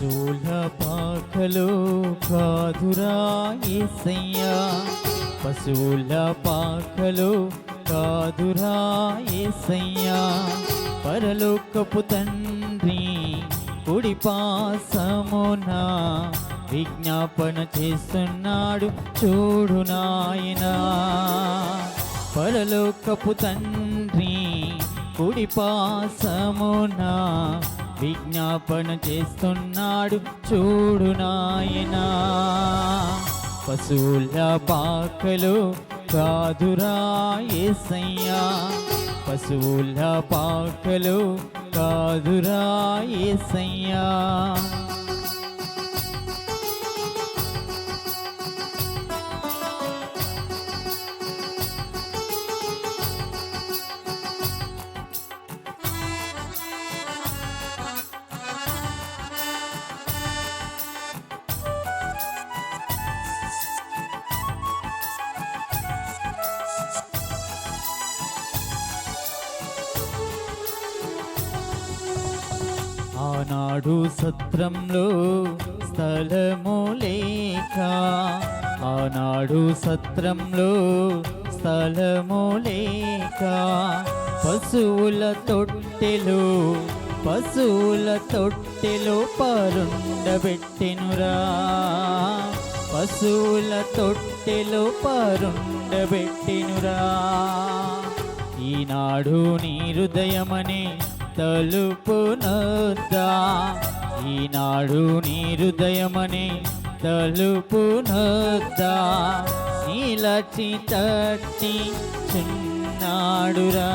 సూల పాకలు కాదురా ఏసయ్యా. పశువుల పాకలు కాదురా ఏసయ్యా. పరలోకపు తండ్రి కుడి పాసమున విజ్ఞాపన చేస్తున్నాడు చూడు నాయనా. పరలోకపు తండ్రి కుడిపాసమున విజ్ఞాపన చేస్తున్నాడు. చూడు నాయనా. పశువుల పాకలు కాదురా ఏసయ్యా. పశువుల పాకలు కాదురా ఏసయ్యా. ఆనాడు సత్రంలో స్థలము లేక ఆనాడు సత్రంలో స్థలము లేక పశువుల తొట్టెలు పశువుల తొట్టెలో పరుండబెట్టెనురా పశువుల తొట్టెలో పరుండబెట్టెనురా ఈనాడు నీ హృదయమనే తలుపు నొద్దా? ఈనాడు నీ హృదయమని తలుపు నీలచి తట్టి చున్నాడురా.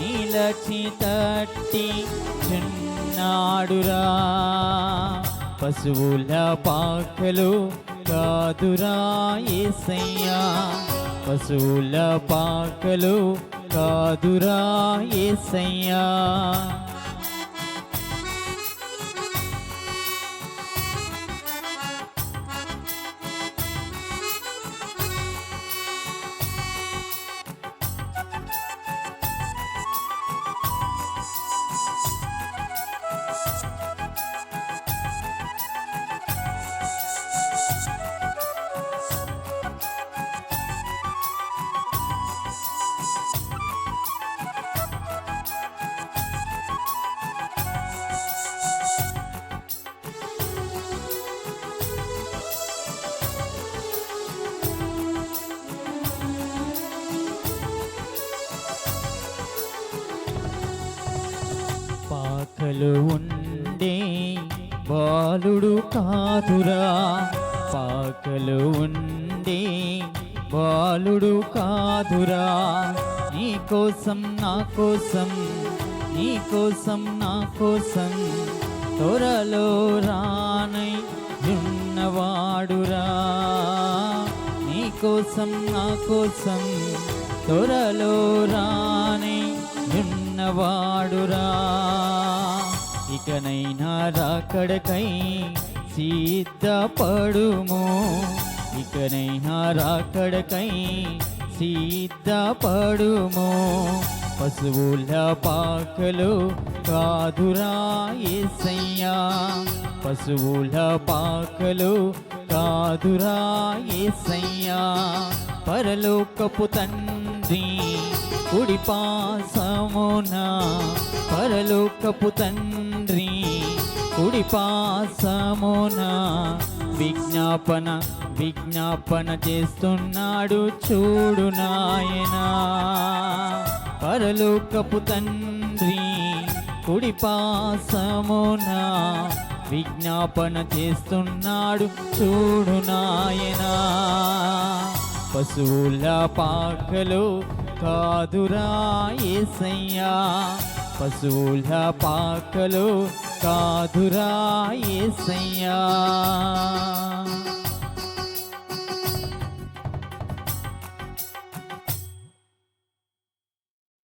నీలచి తట్టి చున్నాడురా. పశువుల పాకలు కాదురా ఏసయ్యా. పశువుల పాకలు కాదురా ఏసయ్యా. పాకలు ఉండే బాలుడు కాదురా. పాకలు ఉండే బాలుడు కాదురా. నీ కోసం నా కోసం నీ కోసం నా కోసం త్వరలో రానై ఉన్నవాడురా. నీ కోసం నా కోసం త్వరలో రానై ఉన్నవాడురా. ఇకనైనా రాకడకై సిద్ధపడుము. ఇకనైనా రాకడకై సిద్ధపడుము. పశువుల పాకలు కాదురా ఏసయ్యా. పశువుల పాకలు కాదురా ఏసయ్యా. పరలోకపు తండ్రి కుడి పాసమున పరలోకపు తండ్రి. కుడి పాసమున విజ్ఞాపన విజ్ఞాపన చేస్తున్నాడు చూడు నాయనా. పరలోకపు తండ్రి కుడి పాసమున విజ్ఞాపన చేస్తున్నాడు చూడు నాయనా. పశువుల పాకలో కాదురా ఏసయ్యా పశువుల పాకలు కాదురా ఏసయ్యా.